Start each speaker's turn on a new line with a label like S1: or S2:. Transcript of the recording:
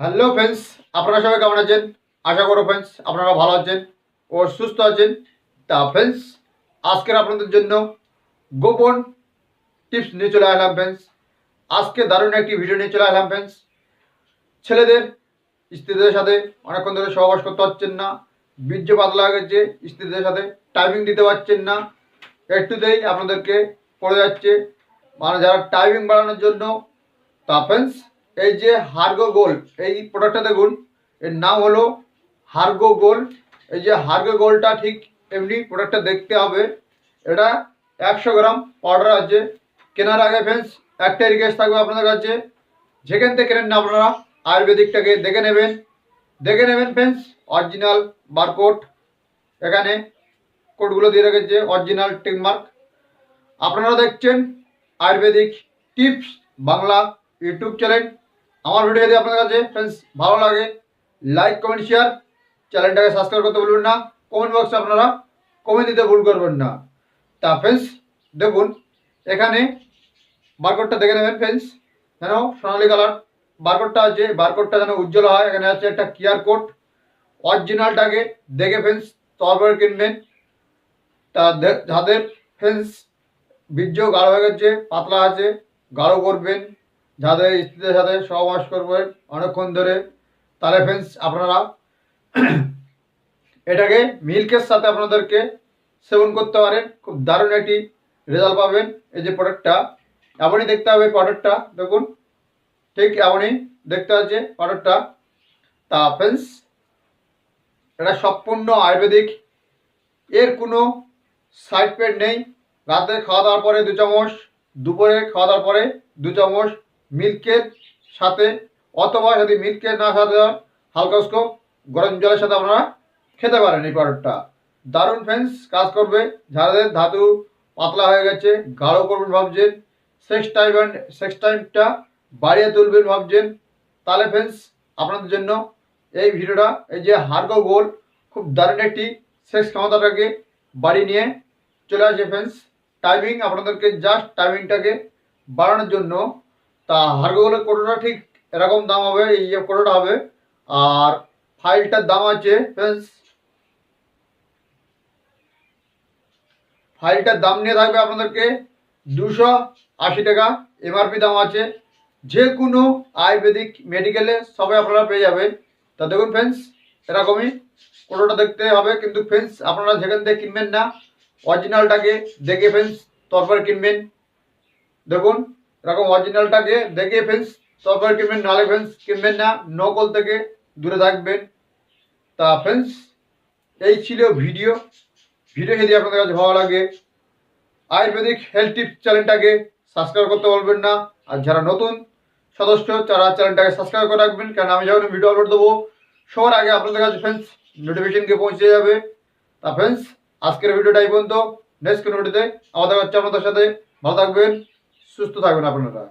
S1: Hello friends, আপনারা সবাই কেমন আছেন? আশা করো ফ্রেন্ডস, আপনারা ভালো আছেন ও সুস্থ আছেন। তা ফ্রেন্ডস, আজকের আপনাদের জন্য গোপন টিপস নিয়ে চলে আসলাম ফ্রেন্ডস। আজকে দারুণ একটি ভিডিও নিয়ে চলে আসলাম ফ্রেন্ডস। ছেলেদের, স্ত্রীদের সাথে অনেকক্ষণ ধরে সহবাস করতে পারছেন না, বীর্য পাতলা গেছে স্ত্রীদের সাথে টাইমিং দিতে পারছেন না। একটুতেই আপনাদেরকে পড়ে যাচ্ছে। মানে যারা টাইমিং বাড়ানোর জন্য, তা ফ্রেন্ডস এই যে হার্গো গোল্ড, এই প্রোডাক্টটা দেখুন, এর নাম হলো হার্গো গোল্ড। এই যে হার্গো গোল্ডটা ঠিক এমনি প্রোডাক্টটা দেখতে হবে। এটা একশো গ্রাম অর্ডার আছে। কেনার আগে ফ্রেন্ডস একটাই রিকোয়েস্ট থাকবে আপনাদের কাছে। যেখান থেকে কেনেন না আপনারা আয়ুর্বেদিকটাকে দেখে নেবেন। দেখে নেবেন ফ্রেন্ডস অরিজিনাল বারকোড এখানে কোডগুলো দিয়ে রেখেছে অরিজিনাল টিকমার্ক আপনারা দেখছেন ayurvedic tips Bangla YouTube channel আমার ভিডিও যদি আপনার কাছে ফ্রেন্ডস ভালো লাগে লাইক কমেন্ট শেয়ার চ্যানেলটাকে সাবস্ক্রাইব করতে ভুলবেন না। কমেন্ট বক্সে আপনারা কমেন্ট দিতে ভুল করবেন না। তা ফ্রেন্ডস দেখুন, এখানে বারকোডটা দেখে নেবেন ফ্রেন্ডস যেন সোনালি কালার বারকোডটা আছে বারকোডটা যেন উজ্জ্বল হয়। এখানে আছে একটা কিয়ার কোড অরিজিনালটাকে দেখে ফ্রেন্ডস তারপরে কিনবেন। তা যাদের ফ্রেন্ডস বীর্য গাঢ় হয়ে গেছে, পাতলা আছে, গাঢ় করবেন। যাদের স্ত্রীদের সাথে সহবাস করবেন অনেকক্ষণ ধরে, তাহলে ফ্রেন্ডস আপনারা এটাকে মিল্কের সাথে আপনাদেরকে সেবন করতে পারেন। খুব দারুণ একটি রেজাল্ট পাবেন এই যে প্রোডাক্টটা এমনই দেখতে হবে প্রোডাক্টটা দেখুন। ঠিক এমনই দেখতে হচ্ছে প্রোডাক্টটা তা ফ্রেন্ডস এটা সম্পূর্ণ আয়ুর্বেদিক। এর কোনো সাইড পেড নেই। রাতে খাওয়া দাওয়ার পরে দু চামচ, দুপুরে খাওয়া দাওয়ার পরে দু চামচ মিল্কের সাথে অথবা যদি মিল্কের না সাথে হালকা উস্কো গরম জলের সাথে আপনারা খেতে পারেন এই প্রোডাক্টটা দারুণ ফ্রেন্ডস কাজ করবে। যাদের ধাতু পাতলা হয়ে গেছে, গাঢ় করবেন ভাবছেন। সেক্স টাইম অ্যান্ড সেক্স টাইমটা বাড়িয়ে তুলবেন ভাবছেন। তাহলে ফ্রেন্ডস আপনাদের জন্য এই ভিডিওটা, এই যে হার্গো গোল, খুব দারুণ একটি সেক্স ক্ষমতাটাকে বাড়ি নিয়ে চলে আসে ফ্রেন্ডস টাইমিং আপনাদেরকে জাস্ট টাইমিংটাকে বাড়ানোর জন্য তা হার্গোগুলোর কোটোটা ঠিক এরকম দাম হবে, এই যে কোটোটা হবে। আর ফাইলটার দাম আছে ফাইলটার দাম নিয়ে থাকবে আপনাদেরকে দুশো আশি টাকা এমআরপি দাম আছে। যে কোনো আয়ুর্বেদিক মেডিকেলে সবাই আপনারা পেয়ে যাবেন। তা দেখুন ফ্রেন্ডস এরকমই কোটোটা দেখতে হবে। কিন্তু ফ্রেন্ডস আপনারা যেখান থেকে কিনবেন না অরিজিনালটাকে দেখে ফ্রেন্ডস তারপরে কিনবেন। দেখুন। এরকম অরিজিনালটাকে দেখে ফ্রেন্ডস তারপরে কিনবেন, নাহলে ফ্রেন্ডস কিনবেন না, নকল থেকে দূরে থাকবেন। তা ফ্রেন্ডস এই ছিল ভিডিও ভিডিও যদি আপনাদের কাছে ভালো লাগে, আয়ুর্বেদিক হেলথ টিপস চ্যানেলটাকে সাবস্ক্রাইব করতে বলবেন না। আর যারা নতুন, সদস্য, তারা চ্যানেলটাকে সাবস্ক্রাইব করে রাখবেন। কারণ আমি যখন ভিডিও আপলোড দেবো, সবার আগে আপনাদের কাছে ফ্রেন্ডস নোটিফিকেশন গিয়ে পৌঁছে যাবে। তা ফ্রেন্ডস আজকের ভিডিওটা এই পর্যন্ত। নেক্সট ভিডিওতে আমাদের হচ্ছে আপনাদের সাথে। ভালো থাকবেন। সুস্থ থাকবেন আপনারা।